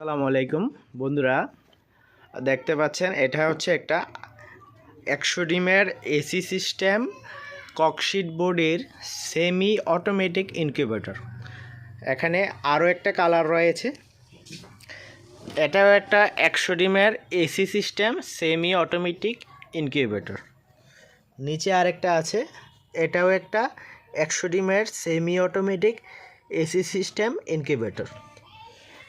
আসসালামু আলাইকুম। বন্ধুরা, দেখতে পাচ্ছেন, এটা হচ্ছে একটা একশো ডিমের এসি সিস্টেম ককশিট বোর্ডের সেমি অটোমেটিক ইনকিউবেটর এখানে আরও একটা কালার রয়েছে। এটাও একটা একশো ডিমের AC system semi automatic incubator নিচে আরেকটা আছে, এটাও একটা একশো ডিমের semi automatic AC system incubator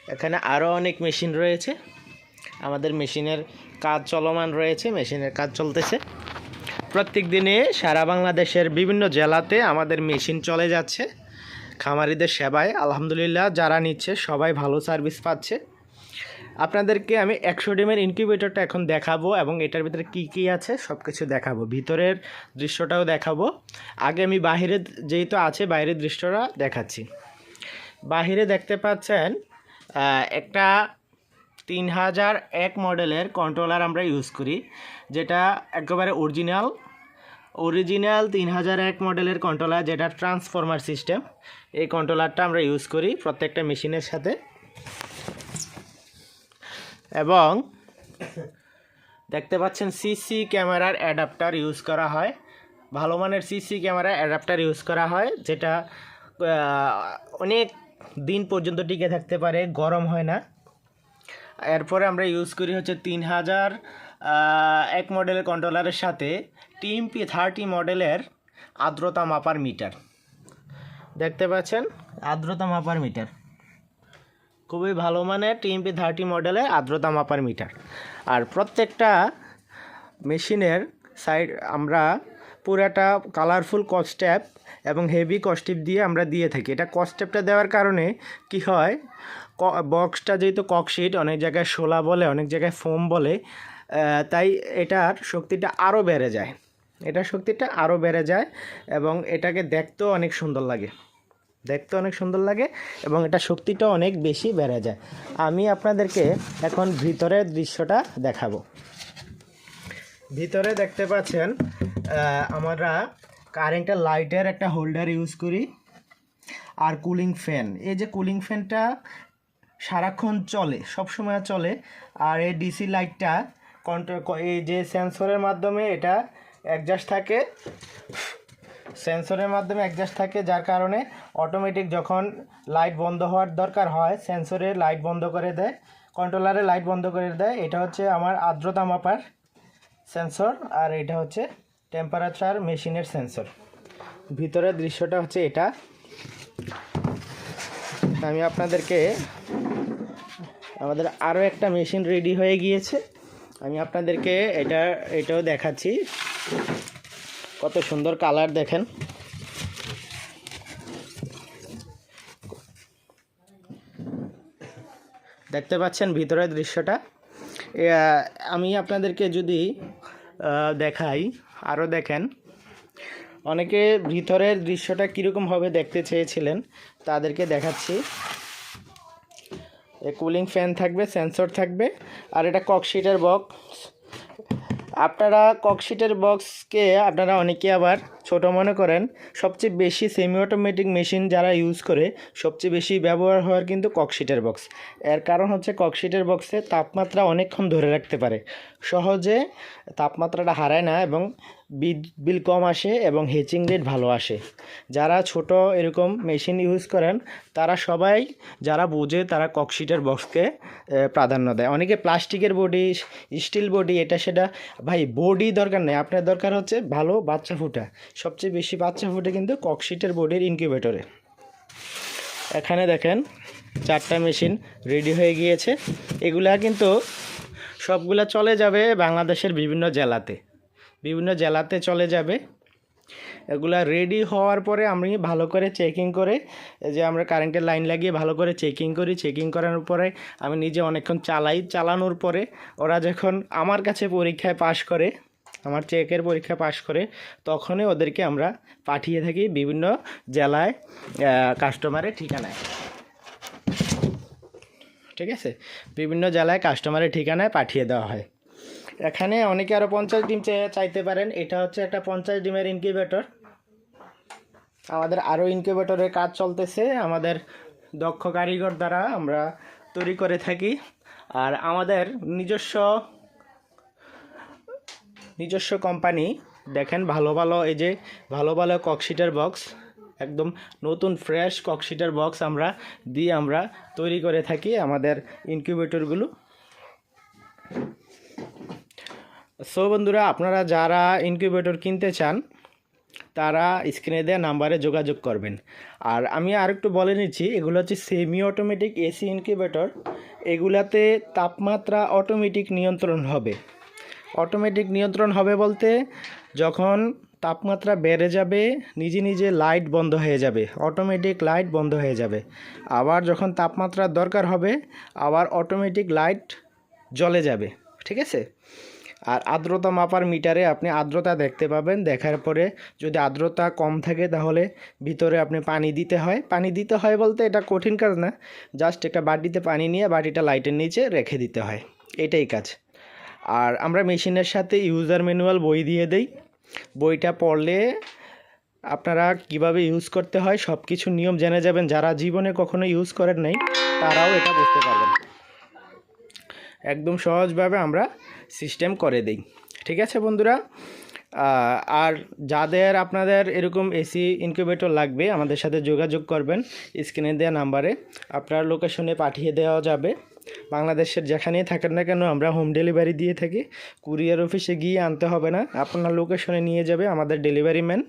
এখানে আরও অনেক মেশিন রয়েছে। আমাদের মেশিনের কাজ চলমান রয়েছে, মেশিনের কাজ চলতেছে। প্রত্যেক দিনে সারা বাংলাদেশের বিভিন্ন জেলাতে আমাদের মেশিন চলে যাচ্ছে। খামারিদের সেবায়, আলহামদুলিল্লাহ, যারা নিচ্ছে, সবাই ভালো সার্ভিস পাচ্ছে। আপনাদেরকে আমি একশো ডিমের ইনকিউবেটরটা এখন দেখাবো এবং এটার ভিতরে কি কি আছে সব কিছু দেখাবো। ভিতরের দৃশ্যটাও দেখাবো। আগে আমি বাহিরের যেহেতু আছে, বাইরের দৃশ্যটা দেখাচ্ছি। বাহিরে দেখতে পাচ্ছেন একটা তিন হাজার এক মডেলের কন্ট্রোলার আমরা ইউজ করি, যেটা একেবারে অরিজিনাল অরিজিনাল তিন হাজার এক মডেলের কন্ট্রোলার যেটা ট্রান্সফরমার সিস্টেম এই কন্ট্রোলারটা আমরা ইউজ করি প্রত্যেকটা মেশিনের সাথে। এবং দেখতে পাচ্ছেন সিসি ক্যামেরার অ্যাডাপ্টার ইউজ করা হয়। ভালো মানের সিসি ক্যামেরার অ্যাডাপ্টার ইউজ করা হয়, যেটা অনেক দিন পর্যন্ত টিকে থাকতে পারে, গরম হয় না। এরপরে আমরা ইউজ করি হচ্ছে তিন হাজার এক মডেলের কন্ট্রোলারের সাথে টিএমপি থার্টি মডেলের আর্দ্রতা মাপার মিটার দেখতে পাচ্ছেন? আর্দ্রতা মাপার মিটার খুবই ভালো মানের টিএমপি থার্টি মডেলের আর্দ্রতা মাপার মিটার আর প্রত্যেকটা মেশিনের সাইড আমরা পুরাটা কালারফুল কস্ট্যাপ এবং হেভি কস্টিপ দিয়ে আমরা দিয়ে থাকি। এটা কস্ট্যাপটা দেওয়ার কারণে কি হয়? বক্সটা যেহেতু ককশিট অনেক জায়গায় শোলা বলে, অনেক জায়গায় ফোম বলে তাই এটার শক্তিটা আরও বেড়ে যায়। এটার শক্তিটা আরও বেড়ে যায় এবং এটাকে দেখতেও অনেক সুন্দর লাগে। দেখতে অনেক সুন্দর লাগে এবং এটা শক্তিটা অনেক বেশি বেড়ে যায়। আমি আপনাদেরকে এখন ভিতরের দৃশ্যটা দেখাবো। ভিতরে দেখতে পাচ্ছেন আমরা কারেন্টের লাইটের একটা হোল্ডার ইউজ করি আর কুলিং ফ্যান এই যে কুলিং ফ্যানটা সারাক্ষণ চলে সব সময় চলে, আর এই ডিসি লাইটটা কন্ট্রোল এই যে সেন্সরের মাধ্যমে এটা অ্যাডজাস্ট থাকে সেন্সরের মাধ্যমে অ্যাডজাস্ট থাকে, যার কারণে অটোমেটিক যখন লাইট বন্ধ হওয়ার দরকার হয় সেন্সরে লাইট বন্ধ করে দেয় কন্ট্রোলারে লাইট বন্ধ করে দেয়, এটা হচ্ছে আমার আর্দ্রতা মাপার সেন্সর আর এটা হচ্ছে টেম্পারেচার মেশিনের সেন্সর ভিতরের দৃশ্যটা হচ্ছে এটা। আমি আপনাদেরকে আমাদের আরও একটা মেশিন রেডি হয়ে গিয়েছে। আমি আপনাদেরকে এটা, এটাও দেখাচ্ছি। কত সুন্দর কালার দেখেন। দেখতে পাচ্ছেন ভিতরের দৃশ্যটা। আমি আপনাদেরকে যদি দেখাই আরও দেখেন। অনেকে ভিতরের দৃশ্যটা কীরকম হবে দেখতে চেয়েছিলেন, তাদেরকে দেখাচ্ছি। এ কুলিং ফ্যান থাকবে সেন্সর থাকবে, আর এটা ককশিটের বক্স আপনারা ককশিটের বক্সকে আপনারা অনেকে আবার ছোট মনে করেন, সবচেয়ে বেশি সেমি অটোমেটিক মেশিন যারা ইউজ করে, সবচেয়ে বেশি ব্যবহার হওয়ার কিন্তু ককশিটের বক্স। এর কারণ হচ্ছে ককশিটের বক্সে তাপমাত্রা অনেকক্ষণ ধরে রাখতে পারে। সহজে তাপমাত্রাটা হারায় না এবং বিল কম আসে এবং হেচিং রেট ভালো আসে। যারা ছোট এরকম মেশিন ইউজ করেন, তারা সবাই যারা বোঝে, তারা ককশিটের বক্সকে প্রাধান্য দেয়। অনেকে প্লাস্টিকের বডি স্টিল বডি এটা সেটা। ভাই বডি দরকার নেই। আপনার দরকার হচ্ছে ভালো বাচ্চা ফুটা। সবচেয়ে বেশি বাচ্চা ফুটে কিন্তু ককশিটের বডির ইনকিউবেটরে এখানে দেখেন, চারটা মেশিন রেডি হয়ে গিয়েছে। এগুলা কিন্তু সবগুলা চলে যাবে বাংলাদেশের বিভিন্ন জেলাতে। বিভিন্ন জেলাতে চলে যাবে। এগুলা রেডি হওয়ার পরে আমি ভালো করে চেকিং করে যে আমরা কারেন্টের লাইন লাগিয়ে ভালো করে চেকিং করি। চেকিং করার পরে আমি নিজে অনেকক্ষণ চালাই, চালানোর পরে ওরা যখন আমার কাছে পরীক্ষায় পাশ করে, আমার চেকের পরীক্ষা পাশ করে, তখনই ওদেরকে আমরা পাঠিয়ে থাকি বিভিন্ন জেলায় কাস্টমারের ঠিকানায়। ঠিক আছে? বিভিন্ন জেলায় কাস্টমারের ঠিকানায় পাঠিয়ে দেওয়া হয়। এখানে অনেকে আরও পঞ্চাশ ডিম চাইতে পারেন। এটা হচ্ছে একটা পঞ্চাশ ডিমের ইনকিউবেটর আমাদের আরও ইনকিউবেটরের কাজ চলতেছে। আমাদের দক্ষ কারিগর দ্বারা আমরা তৈরি করে থাকি। আর আমাদের নিজস্ব নিজস্ব কোম্পানি দেখেন ভালো ভালো এই যে ভালো ভালো ককশিটার বক্স একদম নতুন ফ্রেশ ককশিটার বক্স আমরা দিয়ে আমরা তৈরি করে থাকি আমাদের ইনকিউবেটরগুলো সো বন্ধুরা, আপনারা যারা ইনকিউবেটর কিনতে চান, তারা স্ক্রিনে দেওয়া নাম্বারে যোগাযোগ করবেন। আর আমি আরেকটু বলে নিচ্ছি, এগুলো হচ্ছে সেমি অটোমেটিক এসি ইনকিউবেটর এগুলাতে তাপমাত্রা অটোমেটিক নিয়ন্ত্রণ হবে। অটোমেটিক নিয়ন্ত্রণ হবে বলতে, যখন তাপমাত্রা বেড়ে যাবে, নিজে নিজে লাইট বন্ধ হয়ে যাবে। অটোমেটিক লাইট বন্ধ হয়ে যাবে। আবার যখন তাপমাত্রার দরকার হবে, আবার অটোমেটিক লাইট জ্বলে যাবে। ঠিক আছে? আর আর্দ্রতা মাপার মিটারে আপনি আর্দ্রতা দেখতে পাবেন। দেখার পরে যদি আর্দ্রতা কম থাকে তাহলে ভিতরে আপনি পানি দিতে হয়। পানি দিতে হয় বলতে এটা কঠিন কাজ না। জাস্ট একটা বাটিতে পানি নিয়ে বাটিটা লাইটের নিচে রেখে দিতে হয়। এটাই কাজ। আর আমরা মেশিনের সাথে ইউজার ম্যানুয়াল বই দিয়ে দেই। বইটা পড়লে আপনারা কীভাবে ইউজ করতে হয় সব কিছু নিয়ম জেনে যাবেন। যারা জীবনে কখনো ইউজ করেন নাই, তারাও এটা বুঝতে পারবেন। একদম সহজভাবে আমরা সিস্টেম করে দিই। ঠিক আছে বন্ধুরা? আর যাদের আপনাদের এরকম এসি ইনকিউবেটর লাগবে, আমাদের সাথে যোগাযোগ করবেন স্ক্রিনে দেওয়া নাম্বারে আপনার লোকেশনে পাঠিয়ে দেওয়া যাবে। বাংলাদেশের যেখানেই থাকেন না কেন, আমরা হোম ডেলিভারি দিয়ে থাকি। কুরিয়ার অফিসে গিয়ে আনতে হবে না। আপনার লোকেশনে নিয়ে যাবে আমাদের ডেলিভারি ম্যান